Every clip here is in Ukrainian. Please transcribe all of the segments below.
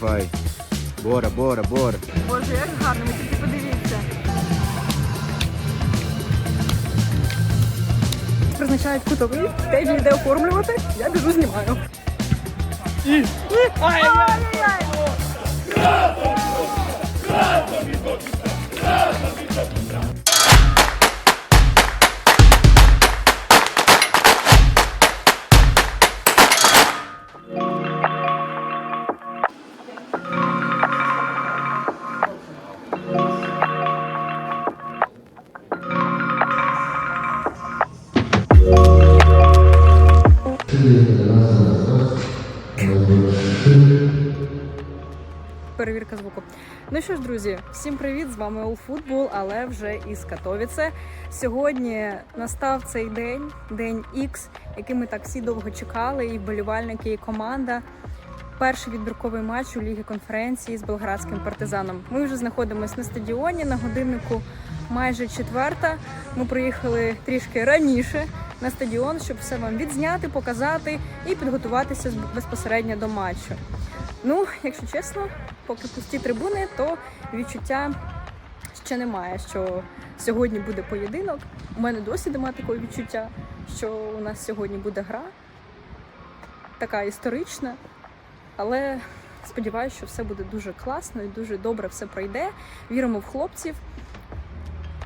Давай. Бора, Бора, Бора. Боже, як гарно, ви тільки подивіться. Призначають кутовий, Теді йде оформлювати, я біжу знімаю. І... Ай-яй-яй! Перевірка звуку. Ну що ж, друзі, всім привіт! З вами All але вже із Катовіце. Сьогодні настав цей день, день X, який ми так всі довго чекали, і вболівальники, і команда. Перший відбірковий матч у Лігі конференції з белградським партизаном. Ми вже знаходимося на стадіоні на годиннику майже четверта. Ми приїхали трішки раніше на стадіон, щоб все вам відзняти, показати і підготуватися безпосередньо до матчу. Ну, якщо чесно, поки пусті трибуни, то відчуття ще немає, що сьогодні буде поєдинок. У мене досі немає такого відчуття, що у нас сьогодні буде гра, така історична. Але сподіваюся, що все буде дуже класно і дуже добре все пройде. Віримо в хлопців.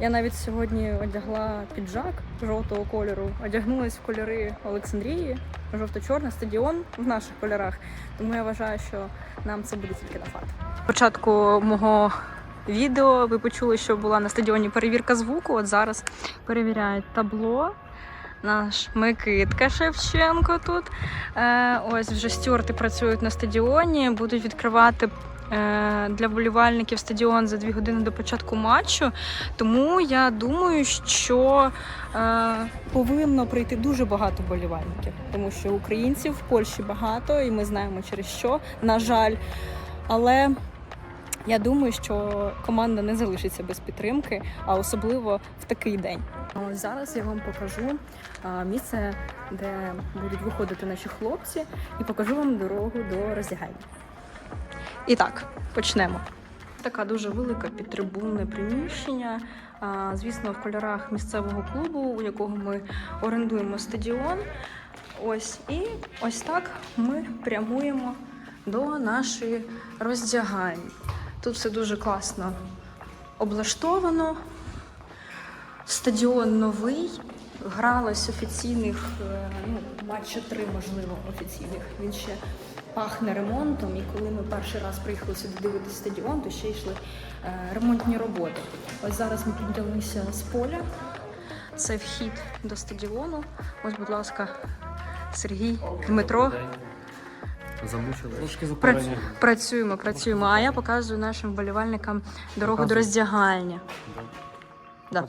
Я навіть сьогодні одягла піджак жовтого кольору, одягнулась в кольори Олександрії, жовто-чорний стадіон в наших кольорах. Тому я вважаю, що нам це буде тільки на фат. Початку мого відео ви почули, що була на стадіоні перевірка звуку. От зараз перевіряють табло. Наш Микитка Шевченко тут. Е, ось вже стюарти працюють на стадіоні, будуть відкривати для вболівальників стадіон за дві години до початку матчу. Тому я думаю, що е, повинно прийти дуже багато вболівальників, тому що українців в Польщі багато, і ми знаємо через що, на жаль. Але я думаю, що команда не залишиться без підтримки, а особливо в такий день. Ось зараз я вам покажу місце, де будуть виходити наші хлопці, і покажу вам дорогу до роздягальні. І так, почнемо. Така дуже велика підтрибунне приміщення. Звісно, в кольорах місцевого клубу, у якого ми орендуємо стадіон. Ось і ось так ми прямуємо до нашої роздягальні. Тут все дуже класно облаштовано. Стадіон новий. Гралось офіційних, е, ну, матча три, можливо, офіційних. Він ще пахне ремонтом. І коли ми перший раз приїхали сюди дивитися стадіон, то ще йшли е, ремонтні роботи. Ось зараз ми піднялися з поля. Це вхід до стадіону. Ось, будь ласка, Сергій, Дмитро. Замучили. Трошки Пра- запалення. Працюємо, працюємо. А я показую нашим вболівальникам дорогу до роздягальні. Да.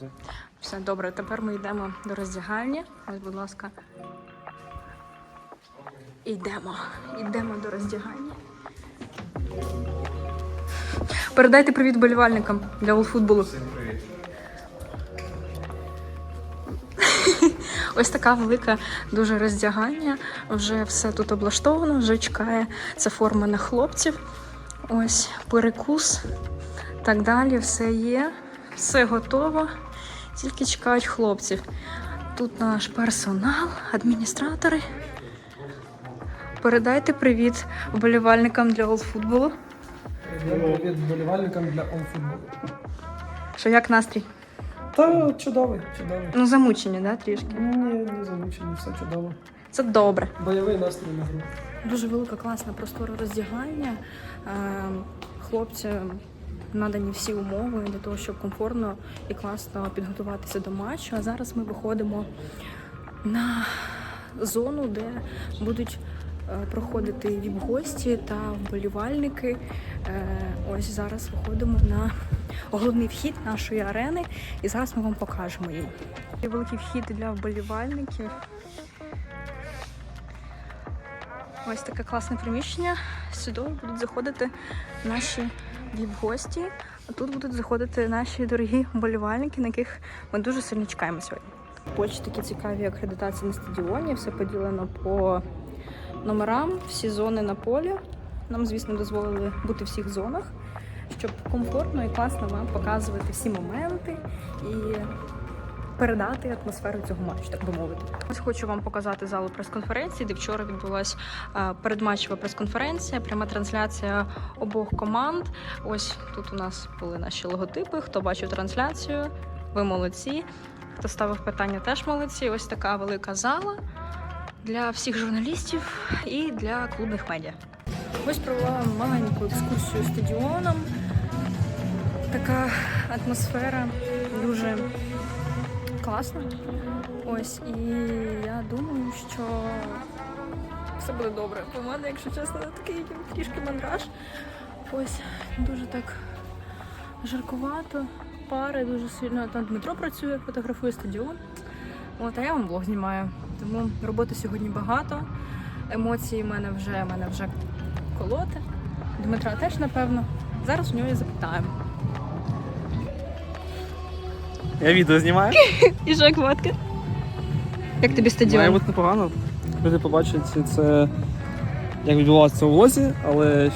Все добре, тепер ми йдемо до роздягальні. Ось, будь ласка. Йдемо. Йдемо до роздягальні. Передайте привіт вболівальникам для волфутболу. Ось така велика дуже роздягання. Вже все тут облаштовано, вже чекає це форма на хлопців. Ось перекус. Так далі, все є, все готово. Тільки чекають хлопців. Тут наш персонал, адміністратори. Передайте привіт вболівальникам для олдфутболу. Привіт вболівальникам для онфутболу. Що як настрій? Та чудовий, чудовий. Ну, замучені, да, трішки. Ні, не замучені, все чудово. Це добре. Бойовий настрій на гру. Дуже велика, класна простора роздягання. Е, Хлопцям надані всі умови для того, щоб комфортно і класно підготуватися до матчу. А зараз ми виходимо на зону, де будуть проходити віп-гості та вболівальники. Е, Ось зараз виходимо на головний вхід нашої арени, і зараз ми вам покажемо її. Є Великий вхід для вболівальників. Ось таке класне приміщення. Сюди будуть заходити наші віп-гості. А тут будуть заходити наші дорогі вболівальники, на яких ми дуже сильно чекаємо сьогодні. Ось такі цікаві акредитації на стадіоні. Все поділено по номерам, всі зони на полі. Нам, звісно, дозволили бути в всіх зонах, щоб комфортно і класно вам показувати всі моменти і передати атмосферу цього матчу, так би мовити. Ось хочу вам показати залу прес-конференції, де вчора відбулася передматчева прес-конференція, пряма трансляція обох команд. Ось тут у нас були наші логотипи. Хто бачив трансляцію, ви молодці. Хто ставив питання, теж молодці. Ось така велика зала для всіх журналістів і для клубних медіа. Ось провела маленьку екскурсію стадіоном. Така атмосфера дуже класна. Ось, і я думаю, що все буде добре. У мене, якщо чесно, такий трішки мандраж. Ось дуже так жаркувато, пари дуже сильно. Там Дмитро працює, фотографує стадіон. От, а я вам блог знімаю. Тому роботи сьогодні багато. Емоції в мене вже, в мене вже колоти. Дмитра теж, напевно. Зараз у нього і запитаємо. Я відео знімаю. І Жак Ватка. Як тобі стадіон? Має бути непогано. Люди побачать це, як відбувалося це у влозі, але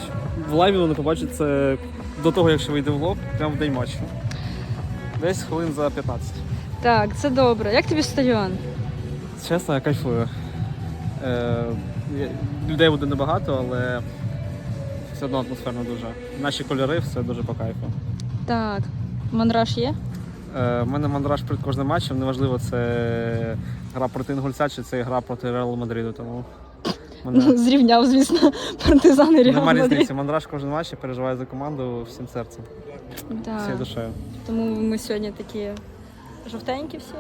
в лайві вони побачать це до того, як ще вийде в влог, прямо в день матчу. Десь хвилин за 15. Так, це добре. Як тобі стадіон? Чесно, я кайфую. Е, людей буде небагато, але все одно атмосферно дуже. Наші кольори, все дуже по кайфу. Так. Мандраж є? Е, У мене мандраж перед кожним матчем, неважливо, це гра проти Інгульця чи це гра проти Реалу Мадриду, тому. Мене... Зрівняв, звісно, партизани Реал Нема Мадрид. різниці. Мандраж кожен матч я переживаю за команду всім серцем, Да. всією душею. Тому ми сьогодні такі жовтенькі всі.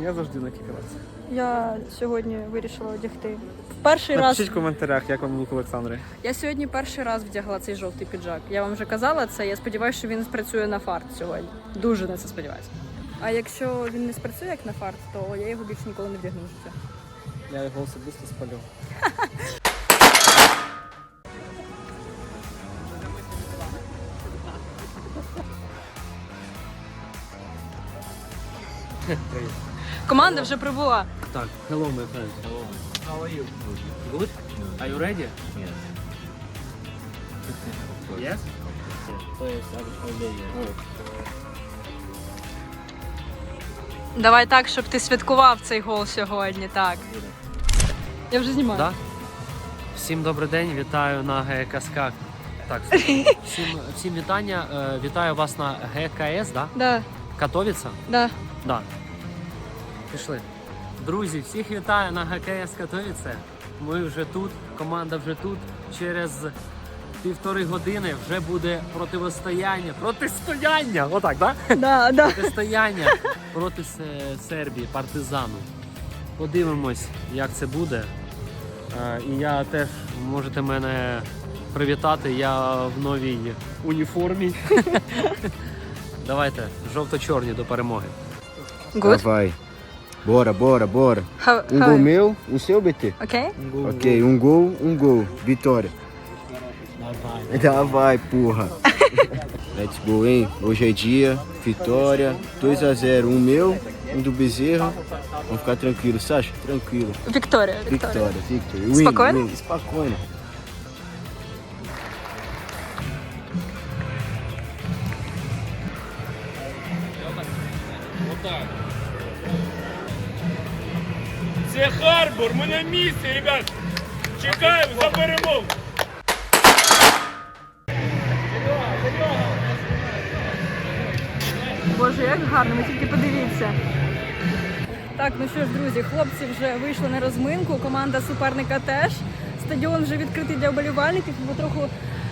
Я завжди на кікерці. Я сьогодні вирішила одягти в перший раз. Напишіть в коментарях, як вам лук Олександрі. Я сьогодні перший раз вдягла цей жовтий піджак. Я вам вже казала це. Я сподіваюся, що він спрацює на фарт сьогодні. Дуже на це сподіваюся. А якщо він не спрацює як на фарт, то я його більше ніколи не вдягну в життя. Я його особисто спалю. Команда вже прибула. Так, hello, my friend. How are you? Good? Are you ready? Yes. Yes? Давай так, щоб ти святкував цей гол сьогодні. Так. Я вже знімаю. Да? Всім добрий день, вітаю на ГКСК. Так, всім, всім вітання. Е, Вітаю вас на ГКС, да? Да, Катовіца? да. Да. Пішли. Друзі, всіх вітаю на ГКС Катовіце. Ми вже тут, команда вже тут. Через півтори години вже буде противостояння. Протистояння! Отак, так? Да? Да, да. протистояння проти Сербії, партизану. Подивимось, як це буде. Е, І я теж можете мене привітати. Я в новій уніформі. Давайте, жовто-чорні до перемоги. Good. Давай. Bora, bora, bora. How, um how gol meu, um seu, BT. Ok. Um gol, ok, um gol, um gol. Vitória. Já vai, porra. Let's go, hein? Hoje é dia, vitória, 2 a 0 um meu, um do Bezerra. Vamos ficar tranquilo, Sasha? Tranquilo. Victoria. Victoria, Victoria. Spokojno? Spokojno. На місці, ребят. Чекаємо за перемогу. Боже, як гарно, ви тільки подивіться. Так, ну що ж, друзі, хлопці вже вийшли на розминку. Команда суперника теж. Стадіон вже відкритий для вболівальників, бо трохи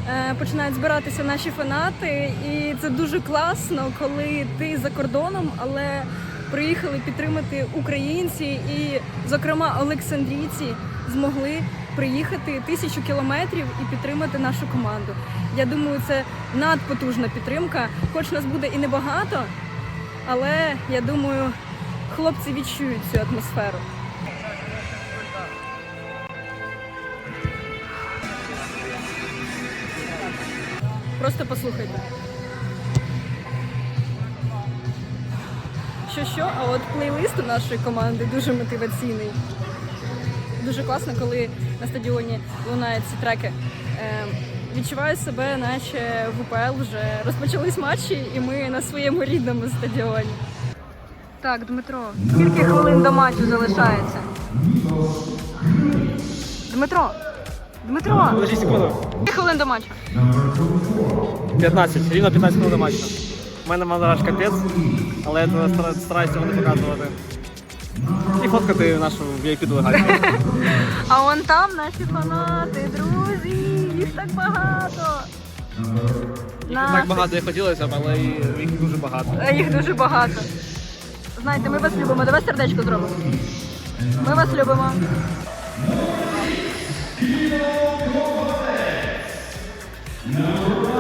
е, починають збиратися наші фанати. І це дуже класно, коли ти за кордоном, але приїхали підтримати українці, і, зокрема, олександрійці змогли приїхати тисячу кілометрів і підтримати нашу команду. Я думаю, це надпотужна підтримка. Хоч нас буде і небагато, але я думаю, хлопці відчують цю атмосферу. Просто послухайте. Що що, а от плейлист у нашої команди дуже мотиваційний. Дуже класно, коли на стадіоні лунають ці треки. Е, відчуваю себе, наче в УПЛ вже розпочались матчі, і ми на своєму рідному стадіоні. Так, Дмитро, скільки хвилин до матчу залишається? Дмитро! Дмитро! 6. Скільки хвилин до матчу? 15, рівно 15 хвилин до матчу. У мене мандраж капець, але я стараюся цього не показувати. І фоткати нашу VIP делегацію. А вон там наші фанати, друзі, їх так багато. Нас- так багато як хотілося б, але їх дуже багато. Їх дуже багато. Знаєте, ми вас любимо. Давай сердечко зробимо. Ми вас любимо. Тільки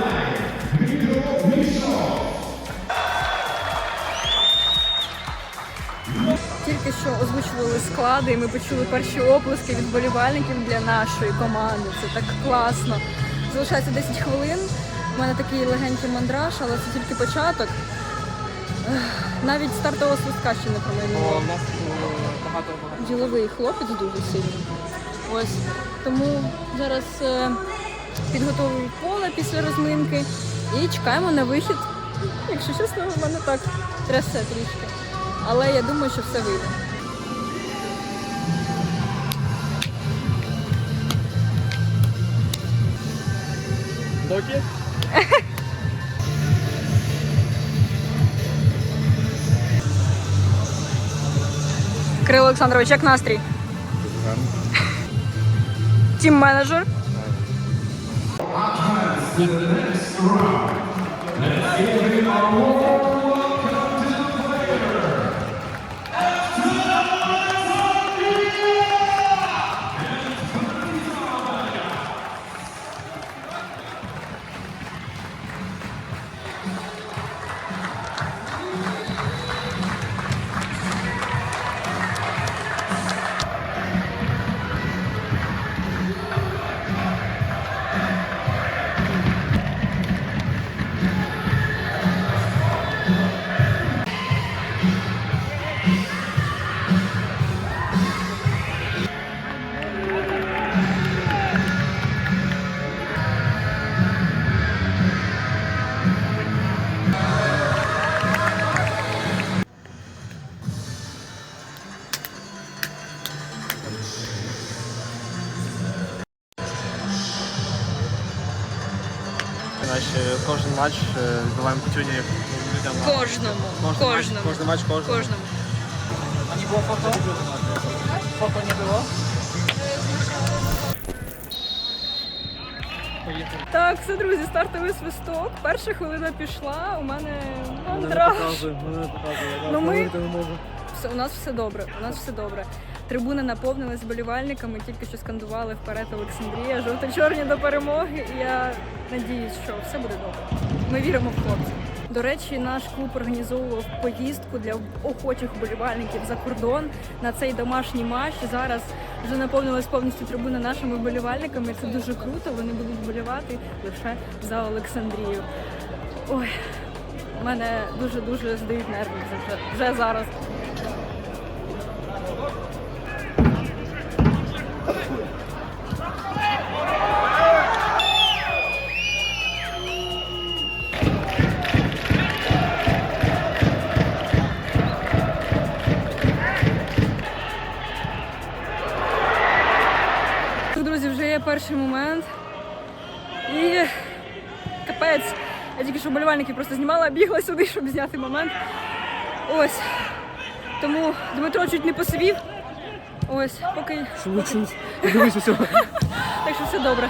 що озвучували склади, і ми почули перші оплески від болівальників для нашої команди. Це так класно. Залишається 10 хвилин. У мене такий легенький мандраж, але це тільки початок. Навіть стартового свистка ще не О, у нас багато багато. Діловий хлопець дуже сильний. Ось тому зараз е, підготовлюю поле після розминки і чекаємо на вихід. Якщо чесно, в мене так трясе трішки. Але я думаю, що все вийде. Доки? Кирило Олександрович, як настрій? Тім менеджер. Наші путюні людям. Кожному. Кожен матч, Кожному. кожен матч, кожному. Кожному. А не було фото? Фото не було? Поїхали. Так, все, друзі, стартовий свисток. Перша хвилина пішла. У мене мандраж. Ну, ми-. Все, у нас все добре. У нас все добре. Трибуни наповнились болівальниками, тільки що скандували вперед Олександрія, жовто-чорні до перемоги. І я надіюсь, що все буде добре. Ми віримо в хлопців. До речі, наш клуб організовував поїздку для охочих болівальників за кордон на цей домашній матч. Зараз вже наповнилась повністю трибуна нашими болівальниками. Це дуже круто. Вони будуть болівати лише за Олександрію. Ой, мене дуже дуже здають нерви вже, вже зараз. Що болівальники просто знімала, бігла сюди, щоб зняти момент. Ось. Тому Дмитро чуть не посивів. Ось, поки. Чуть-чуть. Дивись усього. Так що все добре.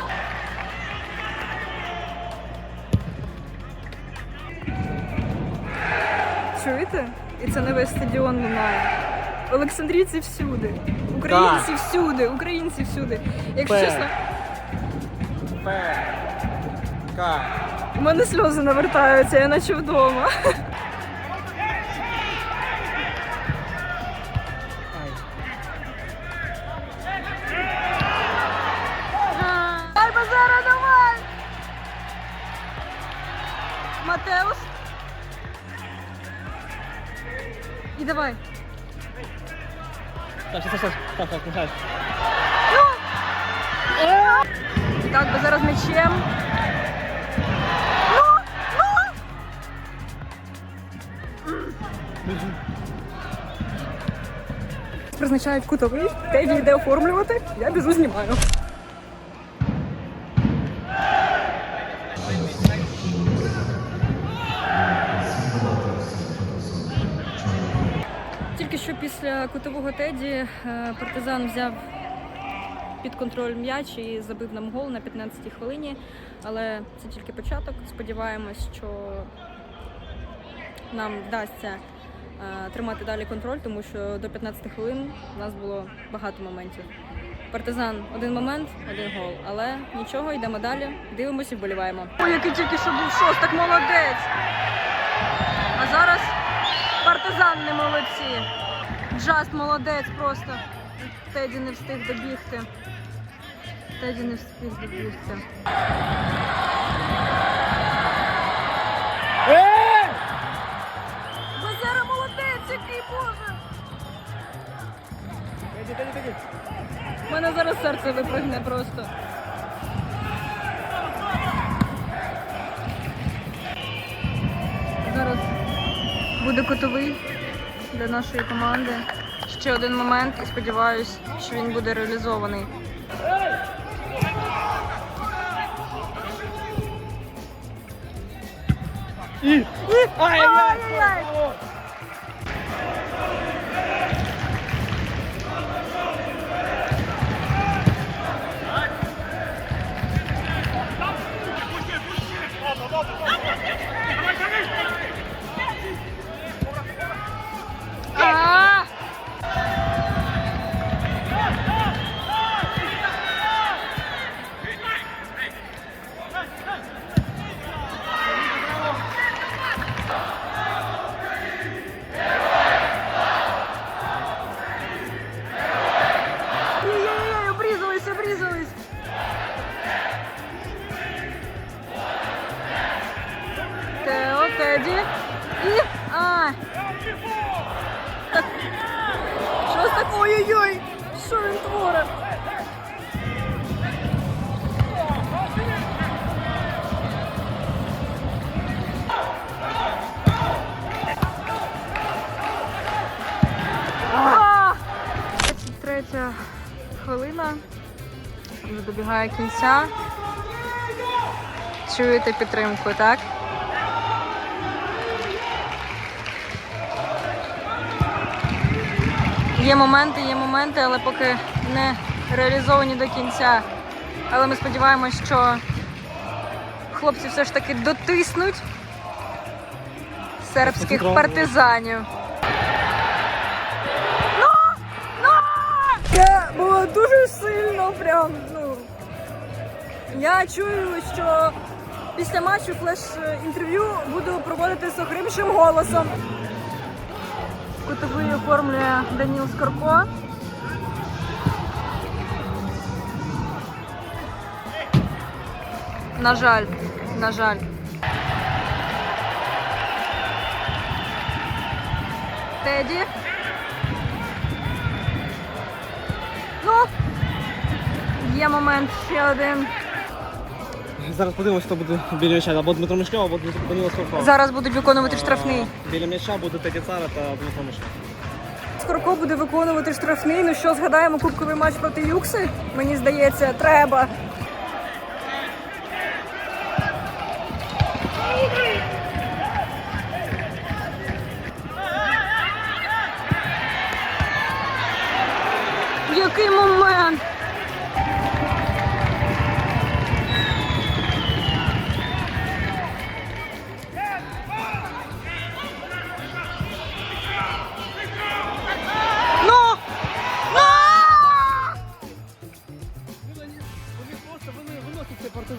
Чуєте? І це не весь стадіон лунає. Олександрійці всюди. Українці всюди, українці всюди. Якщо Пе. чесно, П. К. у мене сльози навертаються, я наче вдома. Базара, давай! Матеус. І давай. Так, так, так, так, так, нехай. Так, базара з м'ячем. Призначають кутовий, Теді йде оформлювати, я біжу знімаю. Тільки що після кутового Теді е, партизан взяв під контроль м'яч і забив нам гол на 15-й хвилині. Але це тільки початок. Сподіваємось, що нам вдасться тримати далі контроль, тому що до 15 хвилин у нас було багато моментів. Партизан один момент, один гол. Але нічого, йдемо далі, дивимося і вболіваємо. Ой, який тільки що був шостак, молодець! А зараз партизан не молодці. Джаст молодець просто. Теді не встиг добігти. Теді не встиг добігти. У мене зараз серце випригне просто. Зараз буде котовий для нашої команди. Ще один момент і сподіваюсь, що він буде реалізований. Ай-яй-яй! Хвилина. Вже добігає кінця. Чуєте підтримку, так? Є моменти, є моменти, але поки не реалізовані до кінця. Але ми сподіваємось, що хлопці все ж таки дотиснуть сербських партизанів. Дуже сильно, прям, ну. Я чую, що після матчу флеш-інтерв'ю буду проводити з охрипшим голосом. Кутовий оформлює Даніл Скорко. На жаль, на жаль. Теді. Є момент ще один. Зараз подивимося, хто буде біля м'яча. Або Дмитро Мишньов, або Дмитро Данило. Зараз будуть виконувати штрафний. Біля м'яча буде Теді Цара та Дмитро Мишньов. Скорко буде виконувати штрафний. Ну що, згадаємо кубковий матч проти Юкси? Мені здається, треба.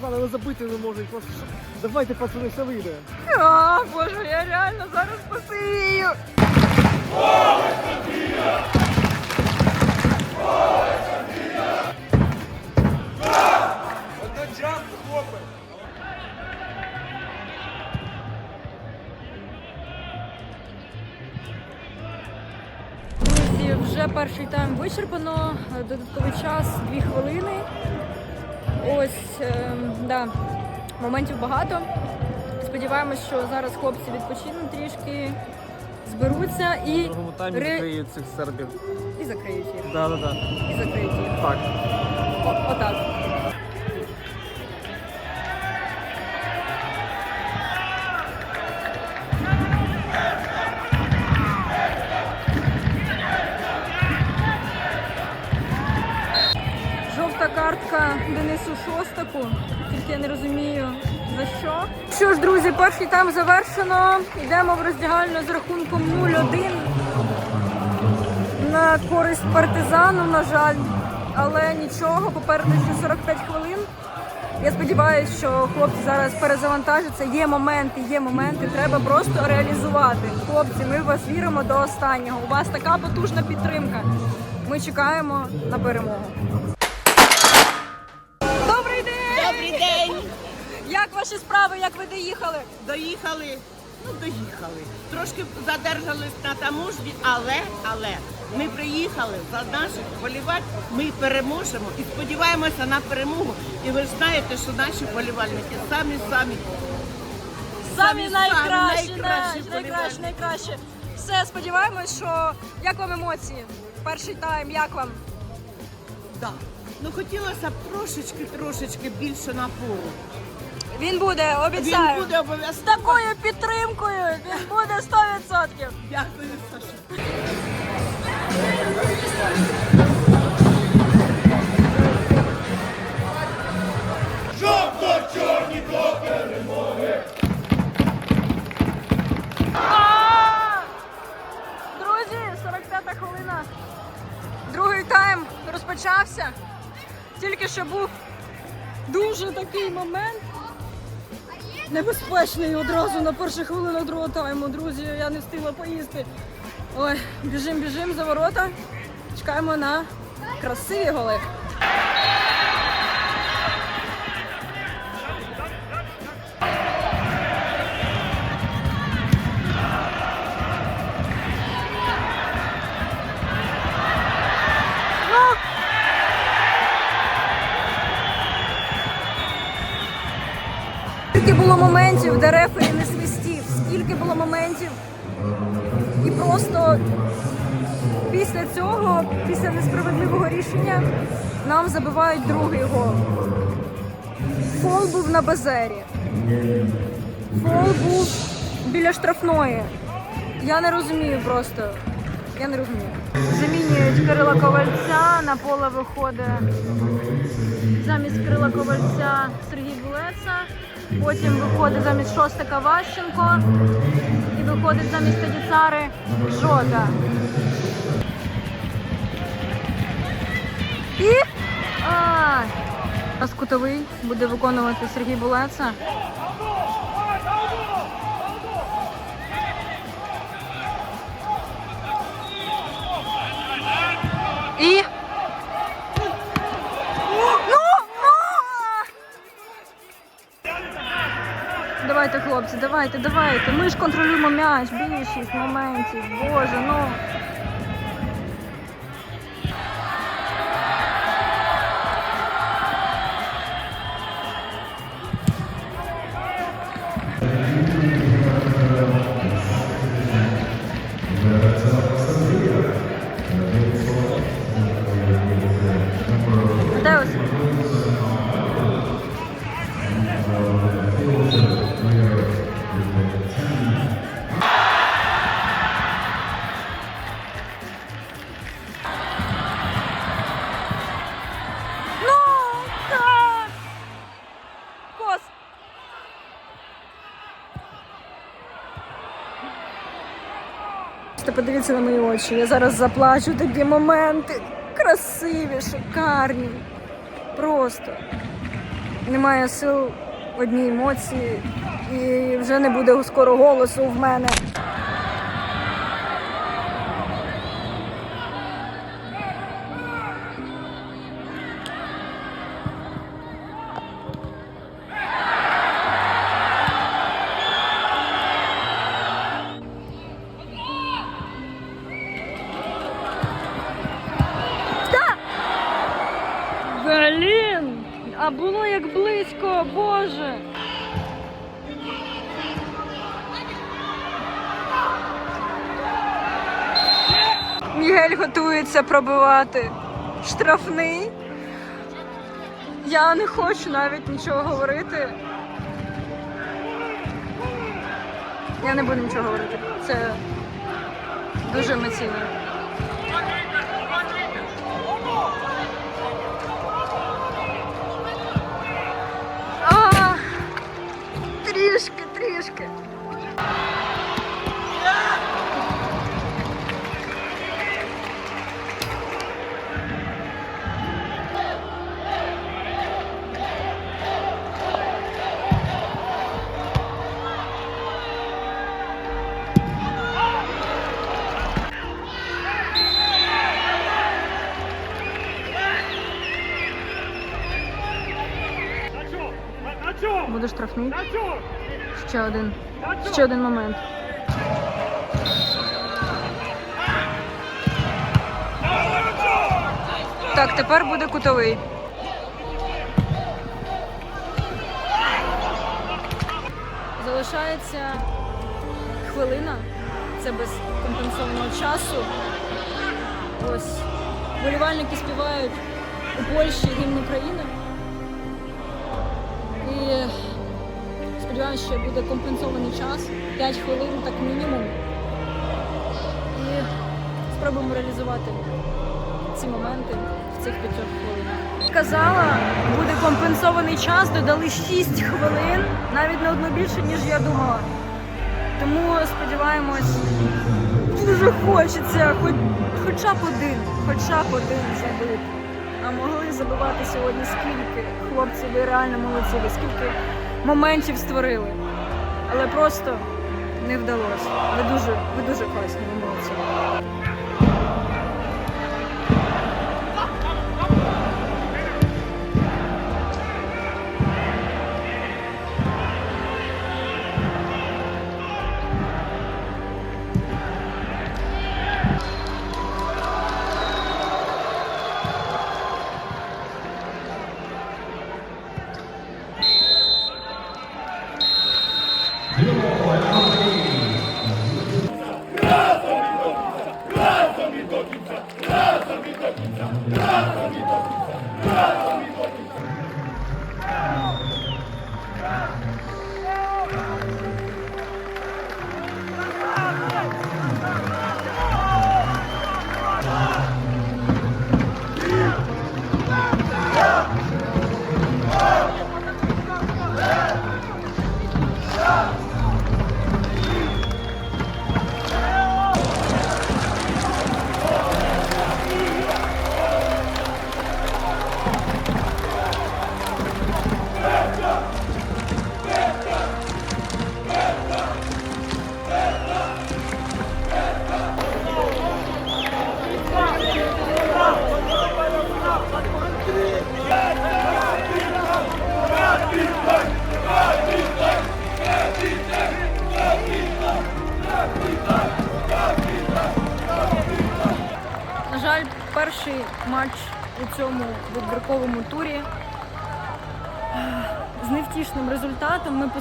Цей але забити не можуть. Просто давайте пацани, все вийде. А, боже, я реально зараз посивію. Друзі, вже перший тайм вичерпано. Додатковий час 2 хвилини. Ось, ем, да, моментів багато. Сподіваємось, що зараз хлопці відпочинуть трішки зберуться В і, другому таймі Ре- закриють цих сербів. і закриють їх. Да, да, да. І закриють їх. Так. О- отак. Картка Денису Шостаку. Тільки я не розумію за що. Що ж, друзі, перший тайм завершено. Йдемо в роздягальню з рахунком 0-1 на користь партизану, на жаль. Але нічого, попереду ще 45 хвилин. Я сподіваюся, що хлопці зараз перезавантажаться. Є моменти, є моменти. Треба просто реалізувати. Хлопці, ми в вас віримо до останнього. У вас така потужна підтримка. Ми чекаємо на перемогу. Ваші справи? Як ви доїхали? Доїхали, ну доїхали. Трошки задержались на таможні, але, але ми приїхали за наших вболівальників, ми переможемо і сподіваємося на перемогу. І ви ж знаєте, що наші вболівальники самі самі Самі найкращі, найкращі найкращі, найкращі. Все, сподіваємось, що як вам емоції? Перший тайм, як вам? да. Ну хотілося б трошечки, трошечки більше напору. Він буде, обіцяю. Він буде З обов'язково. такою підтримкою він буде 100%. Дякую, Саша. А! Друзі, 45-та хвилина. Другий тайм розпочався. Тільки що був дуже такий момент. Небезпечний одразу на перших хвилинах другого тайму, друзі. Я не встигла поїсти. Ой, біжим, біжим за ворота. Чекаємо на красиві голи. Було моментів, де рефері не свистів, скільки було моментів. І просто після цього, після несправедливого рішення, нам забивають другий гол. Фол був на базері. Фол був біля штрафної. Я не розумію просто. Я не розумію. Замінюють Кирила Ковальця, на поле виходить замість Кирила Ковальця Сергій. Потім виходить замість Шостика Ващенко. І виходить замість Тадіцари Жота. І а, кутовий буде виконувати Сергій Булеца. І хлопці, давайте, давайте. Ми ж контролюємо м'яч, більшість моментів. Боже, ну. Подивіться на мої очі. Я зараз заплачу такі моменти. Красиві, шикарні. Просто немає сил одній емоції, і вже не буде скоро голосу в мене. Мішель готується пробивати штрафний. Я не хочу навіть нічого говорити. Я не буду нічого говорити. Це дуже емоційно. Буде штрафний. Ще один. Ще один момент. Так, тепер буде кутовий. Залишається хвилина. Це без компенсованого часу. Ось болівальники співають у Польщі гімн України. І сподіваюся, що буде компенсований час 5 хвилин, так мінімум. І спробуємо реалізувати ці моменти в цих 5 хвилинах. Казала, буде компенсований час, додали 6 хвилин, навіть не одно більше, ніж я думала. Тому сподіваємось, дуже хочеться, хоч, хоча б один, хоча б один забити. Могли забивати сьогодні скільки хлопці, ви реально молодці, ви скільки моментів створили. Але просто не вдалося. Ви дуже, ви дуже класні, ви молодці.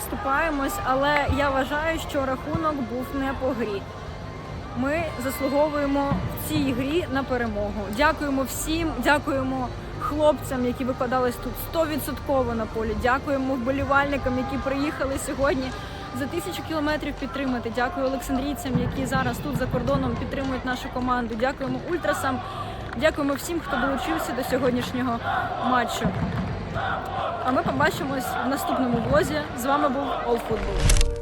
Поступаємось, але я вважаю, що рахунок був не по грі. Ми заслуговуємо в цій грі на перемогу. Дякуємо всім, дякуємо хлопцям, які викладались тут 100% на полі. Дякуємо вболівальникам, які приїхали сьогодні за тисячу кілометрів підтримати. Дякую олександрійцям, які зараз тут за кордоном підтримують нашу команду. Дякуємо ультрасам. Дякуємо всім, хто долучився до сьогоднішнього матчу. А ми побачимось в наступному влозі. З вами був All Football.